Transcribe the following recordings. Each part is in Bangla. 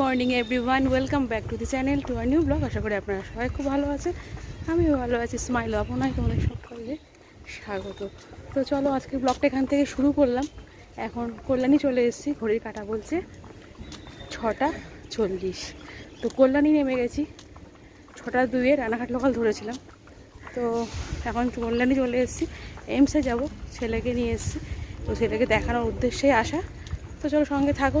Morning everyone welcome back to the channel to our new blog আশা করি আপনারা সবাই খুব ভালো আছে আমিও ভালো আছি। স্মাইল আপনাই তোমাদের সকলকে স্বাগত। তো চলো, আজকে ব্লগটা এখান থেকে শুরু করলাম। এখন কল্যাণী চলে এসেছি, ঘড়ির কাটা বলছে ছটা চল্লিশ। তো কল্যাণী নেমে গেছি। ছটা দুয়ে রানাঘাট লোকাল ধরেছিলাম। তো এখন কল্যাণী চলে এসেছি। এমসে যাব, ছেলেকে নিয়ে এসেছি। তো ছেলেকে দেখানোর উদ্দেশ্যেই আসা। তো চলো সঙ্গে থাকো।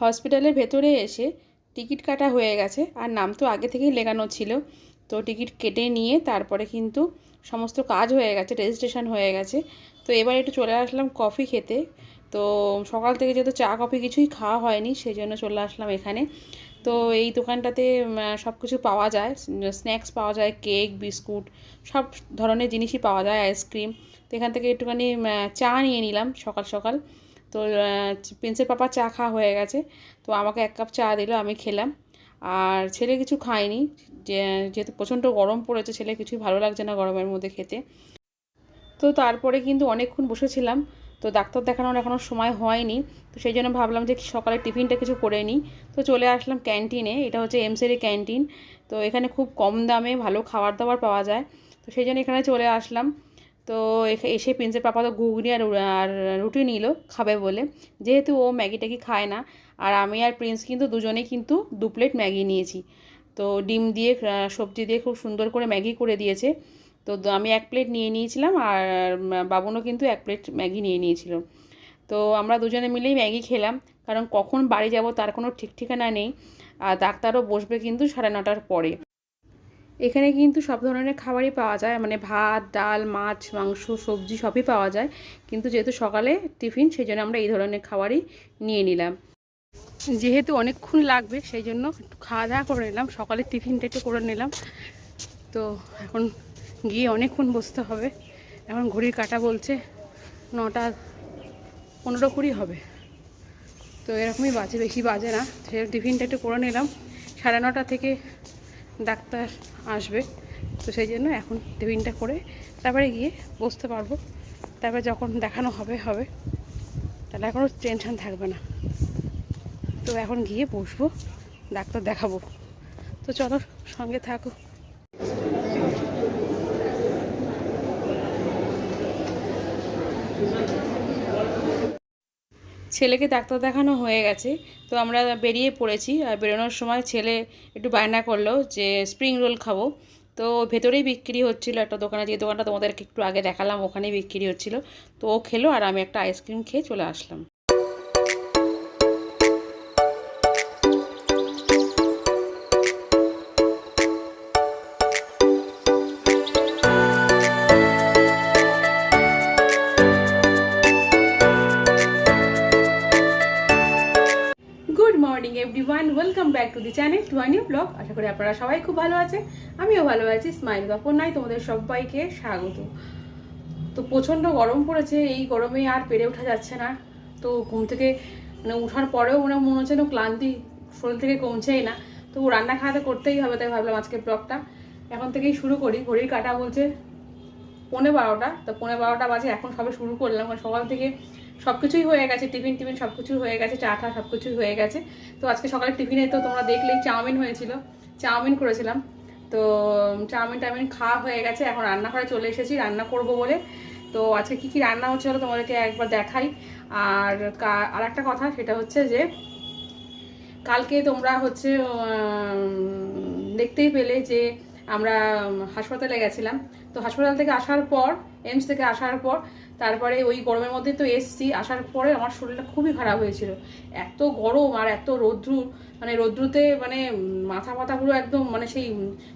হসপিটালের ভেতরে এসে টিকিট কাটা হয়ে গেছে আর নাম তো আগে থেকেই লেগানো ছিল। তো টিকিট কেটে নিয়ে তারপরে কিন্তু সমস্ত কাজ হয়ে গেছে রেজিস্ট্রেশন হয়ে গেছে। তো এবার একটু চলে আসলাম কফি খেতে। তো সকাল থেকে যেহেতু চা কফি কিছুই খাওয়া হয়নি, সেই জন্য চলে আসলাম এখানে। তো এই দোকানটাতে সব কিছু পাওয়া যায়। স্ন্যাক্স পাওয়া যায় কেক বিস্কুট সব ধরনের জিনিসই পাওয়া যায় আইসক্রিম তো এখান থেকে একটুখানি চা নিয়ে নিলাম সকাল সকাল। তো প্রিন্সের পাপা চা খাওয়া হয়ে গেছে। তো আমাকে এক কাপ চা দিল, আমি খেলাম। আর ছেলে কিছু খায়নি। যেহেতু প্রচণ্ড গরম পড়েছে, ছেলে কিছুই ভালো লাগছে না গরমের মধ্যে খেতে। তো তারপরে কিন্তু অনেকক্ষণ বসেছিলাম। তো ডাক্তার দেখানোর এখনও সময় হয়নি। তো সেই জন্য ভাবলাম যে সকালে টিফিনটা কিছু করে নিই। তো চলে আসলাম ক্যান্টিনে। এটা হচ্ছে এমসেরি ক্যান্টিন। তো এখানে খুব কম দামে ভালো খাবার দাবার পাওয়া যায়। তো সেই জন্য এখানে চলে আসলাম। তো এসে প্রিন্সের পাপা তো ঘুগনি আর আর রুটি নিল, খাবে বলে। যেহেতু ও ম্যাগি ট্যাগি খায় না, আর আমি আর প্রিন্স কিন্তু দুজনেই কিন্তু দু প্লেট ম্যাগি নিয়েছি। তো ডিম দিয়ে সবজি দিয়ে খুব সুন্দর করে ম্যাগি করে দিয়েছে। তো আমি এক প্লেট নিয়ে নিয়েছিলাম, আর বাবুনও কিন্তু এক প্লেট ম্যাগি নিয়ে নিয়েছিল। তো আমরা দুজনে মিলেই ম্যাগি খেলাম, কারণ কখন বাড়ি যাব তার কোনো ঠিক ঠিকানা নেই। আর ডাক্তারও বসবে কিন্তু সাড়ে নটার পরে। এখানে কিন্তু সব ধরনের খাবারই পাওয়া যায়। মানে ভাত, ডাল, মাছ, মাংস, সবজি সবই পাওয়া যায়। কিন্তু যেহেতু সকালে টিফিন, সেই জন্য আমরা এই ধরনের খাবারই নিয়ে নিলাম। যেহেতু অনেকক্ষণ লাগবে, সেই জন্য খাওয়া দাওয়া করে নিলাম। সকালে টিফিনটা একটু করে নিলাম। তো এখন গিয়ে অনেকক্ষণ বসতে হবে। এখন ঘড়ির কাটা বলছে নটা পনেরো কুড়ি হবে। তো এরকমই বাজে, বেশি বাজে না। সে টিফিনটা একটু করে নিলাম। সাড়ে নটা থেকে ডাক্তার আসবে। তো সেই জন্য এখন টিফিনটা করে তারপরে গিয়ে বসতে পারব। তারপরে যখন দেখানো হবে হবে। তাহলে এখনও টেনশন থাকবে না। তো এখন গিয়ে বসবো, ডাক্তার দেখাবো। তো চলো, সঙ্গে থাকো। ছেলেকে ডাক্তার দেখানো হয়ে গেছে। তো আমরা বেরিয়ে পড়েছি আর বেরোনোর সময় ছেলে একটু বায়না করল যে স্প্রিং রোল খাব। তো ভেতরেই বিক্রি হচ্ছিল একটা দোকানে, যে দোকানটা তোমাদেরকে একটু আগে দেখালাম, ওখানেই বিক্রি হচ্ছিল। তো ও খেলো আর আমি একটা আইসক্রিম খেয়ে চলে আসলাম। Morning everyone welcome back to the channel to new blog আশা করি আপনারা সবাই খুব ভালো আছে আমিও ভালো আছি স্মাইল নাই তোমাদের সবাইকে স্বাগত। তো প্রচণ্ড গরম পড়েছে, এই গরমে আর পেরে ওঠা যাচ্ছে না। তো ঘুম থেকে মানে ওঠার পরেও মনে মনে হচ্ছে যেন ক্লান্তি, শরীর থেকে কমছেই না। তো রান্না খাওয়াতে করতেই হবে, তাই ভাবলাম আজকে ব্লগটা এখন থেকেই শুরু করি। ঘড়ির কাটা বলছে পৌনে বারোটা, তো পৌনে বারোটা বাজে, এখন সবে শুরু করলাম। কারণ সকাল থেকে সব কিছুই হয়ে গেছে, টিফিন টিফিন সব কিছুই হয়ে গেছে, চা টা সব কিছুই হয়ে গেছে। তো আজকে সকালে টিফিনে তো তোমরা দেখলেই চাউমিন হয়েছিল। চাউমিন করেছিলাম। তো, চাউমিন টাউমিন খাওয়া হয়ে গেছে, এখন রান্না রান্নাঘরে চলে এসেছি, রান্না করব বলে। তো আজকে কি কি রান্না হচ্ছে হলো তোমাদেরকে একবার দেখাই। আর আর একটা কথা, সেটা হচ্ছে যে, কালকে তোমরা হচ্ছে দেখতেই পেলে যে, আমরা হাসপাতালে গেছিলাম। তো হাসপাতাল থেকে আসার পর, এমস থেকে আসার পর তারপরে ওই গরমের মধ্যে তো এসছি, আসার পরে আমার শরীরটা খুবই খারাপ হয়েছিল। এত গরম আর এত রৌদ্র মানে রৌদ্রুতে মানে মাথা পুরো একদম মানে সেই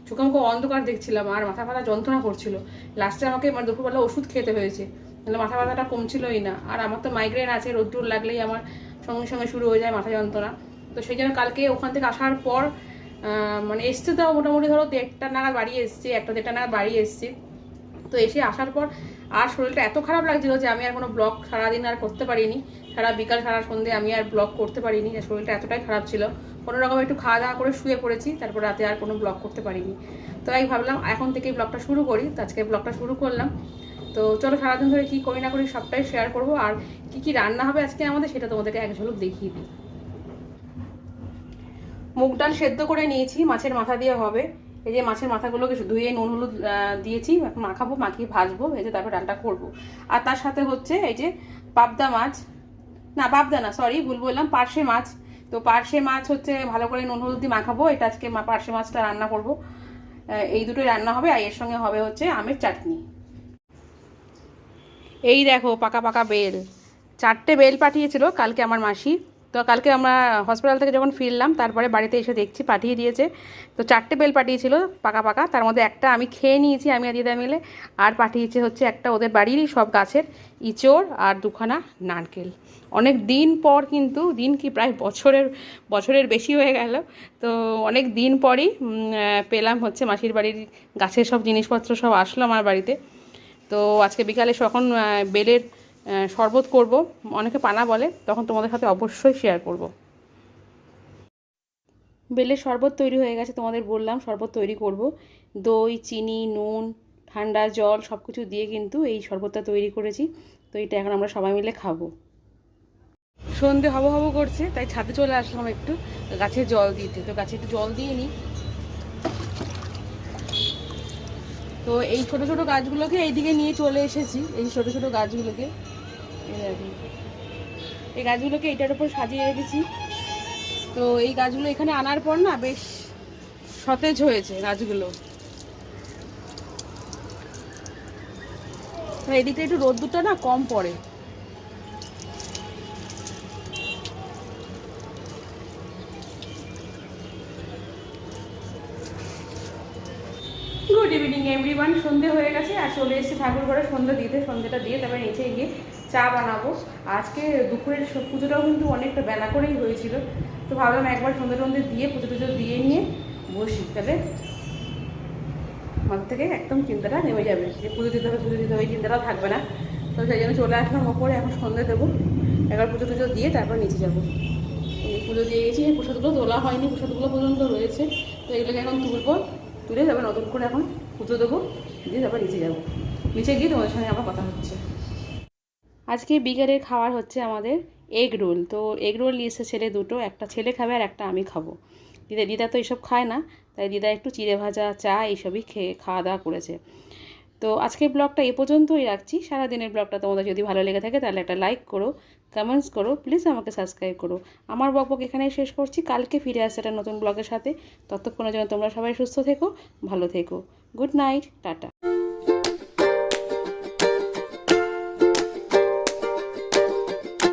চোখে অন্ধকার দেখছিলাম আর মাথা ফাথা যন্ত্রণা করছিল। লাস্টে আমাকে মানে দুপুরবেলা ওষুধ খেতে হয়েছে তাহলে মাথা ব্যথাটা কমছিলই না। আর আমার তো মাইগ্রেন আছে রোদ্দুর লাগলেই আমার সঙ্গে সঙ্গে শুরু হয়ে যায় মাথা যন্ত্রণা। তো সেই জন্য কালকে ওখান থেকে আসার পর মানে এসছে তাও মোটামুটি ধরো দেড়টা নাগাদ বাড়ি এসছি, একটা দেড়টা নাগাদ বাড়ি এসছি। তো এসে আসার পর আর শরীরটা এত খারাপ লাগছিল যে আমি আর কোনো ব্লগ সারাদিন আর করতে পারিনি। সারা বিকাল, সারা সন্ধে আমি আর ব্লগ করতে পারিনি শরীরটা এতটাই খারাপ ছিল। কোনো রকম একটু খাওয়া দাওয়া করে শুয়ে পড়েছি, তারপর রাতে আর কোনো ব্লগ করতে পারিনি। তো আমি ভাবলাম, এখন থেকেই ব্লগটা শুরু করি। তো আজকে ব্লগটা শুরু করলাম। তো চলো সারাদিন ধরে কি করি না করি সবটাই শেয়ার করব। আর কি কি রান্না হবে আজকে আমাদের, সেটা তোমাদেরকে এক ঝলক দেখিয়ে দিই। মুগ ডাল সেদ্ধ করে নিয়েছি, মাছের মাথা দিয়ে হবে। এই যে মাছের মাথাগুলোকে ধুয়ে নুন, হলুদ দিয়েছি মাখাবো, মাখিয়ে ভাজবো, ভেজে তারপর ডালটা করব। আর তার সাথে হচ্ছে এই যে পাবদা মাছ। না, পাবদা না সরি ভুল বললাম, পার্শে মাছ। তো পার্শে মাছ হচ্ছে ভালো করে নুন, হলুদ দিয়ে মাখাবো, এটা আজকে পার্শে মাছটা রান্না করব। এই দুটোই রান্না হবে, আর এর সঙ্গে হবে হচ্ছে আমের চাটনি। এই দেখো, পাকা পাকা বেল। চারটে বেল পাঠিয়েছিল কালকে আমার মাসি। তো কালকে আমরা হসপিটাল থেকে যখন ফিরলাম, তারপরে বাড়িতে এসে দেখছি, পাঠিয়ে দিয়েছে। তো চারটে বেল পাঠিয়েছিল, পাকা পাকা। তার মধ্যে একটা আমি খেয়ে নিয়েছি, আমি আর দিদা মিলে। আর পাঠিয়েছে হচ্ছে একটা ওদের বাড়িরই সব গাছের ইচোড় আর দুখানা নারকেল। অনেক দিন পর কিন্তু, দিন কি প্রায় বছরের বছরের বেশি হয়ে গেল। তো অনেক দিন পরই পেলাম হচ্ছে মাসির বাড়ির গাছের সব জিনিসপত্র সব আসলো আমার বাড়িতে। তো আজকে বিকালে যখন বেলের শরবত করব। অনেকে পানা বলে, তখন তোমাদের সাথে অবশ্যই শেয়ার করব। বেলের শরবত তৈরি হয়ে গেছে তোমাদের বললাম, শরবত তৈরি করব। দই, চিনি, নুন, ঠান্ডা জল সব কিছু দিয়ে কিন্তু এই শরবতটা তৈরি করেছি। তো এটা এখন আমরা সবাই মিলে খাব। সন্ধে হব হব করছে, তাই ছাদে চলে আসলাম একটু গাছে জল দিতে। তো গাছে একটু জল দিয়ে নিই। তো এই ছোট ছোট গাছগুলোকে এইদিকে নিয়ে চলে এসেছি। এই ছোট ছোট গাছগুলোকে এই গাছগুলোকে এটার উপর সাজিয়ে রেখেছি। তো এই গাছগুলো এখানে আনার পর না বেশ সতেজ হয়েছে গাছগুলো। এদিকে একটু রোদ্দুরটা না কম পড়ে। গুড ইভিনিং এভরিওয়ান সন্ধে হয়ে গেছে, আর চলে এসেছি ঠাকুর ঘরে সন্ধে দিতে। সন্ধেটা দিয়ে তারপরে নিচে গিয়ে চা বানাবো। আজকে দুপুরের পুজোটাও কিন্তু অনেকটা বেলা করেই হয়েছিল। তো ভাবলাম একবার সন্ধে টন্ধে দিয়ে পুজো টুজো দিয়ে নিয়ে বসি। তাহলে মাথা থেকে একদম চিন্তাটা নেমে যাবে যে পুজো দিতে হবে, পুজো দিতে হবে, এই চিন্তাটা থাকবে না। তো সেই জন্য চলে আসলাম ওপরে, এখন সন্ধে দেবো। একবার পুজো টুজো দিয়ে তারপর নিচে যাব। এই পুজো দিয়ে গেছি, এই প্রসাদগুলো তোলা হয়নি, প্রসাদগুলো পর্যন্ত রয়েছে। তো এগুলোকে এখন তুলবো, তুলে তারপর নতুন করে এখন পুজো দেবো, দিয়ে তারপর নিচে যাব। নিচে গিয়ে তোমাদের সঙ্গে আবার কথা হচ্ছে। আজকে বিকেলের খাবার হচ্ছে আমাদের এগ রোল। তো এগ রোল নিয়েছে ছেলে দুটো, একটা ছেলে খাবে আর একটা আমি খাব। দিদা দিদা তো এইসব খায় না, তাই দিদা একটু চিড়ে ভাজা, চা এইসবই খেয়ে খাওয়া দাওয়া করেছে। তো আজকের ব্লগটা এ পর্যন্তই রাখছি। সারাদিনের ব্লগটা তোমাদের যদি ভালো লেগে থাকে তাহলে একটা লাইক করো কমেন্টস করো প্লিজ আমাকে সাবস্ক্রাইব করো। আমার বকবক এখানেই শেষ করছি। কালকে ফিরে আসছে একটা নতুন ব্লগের সাথে। ততক্ষণের জন্য তোমরা সবাই সুস্থ থেকো, ভালো থেকো। Good night, tata.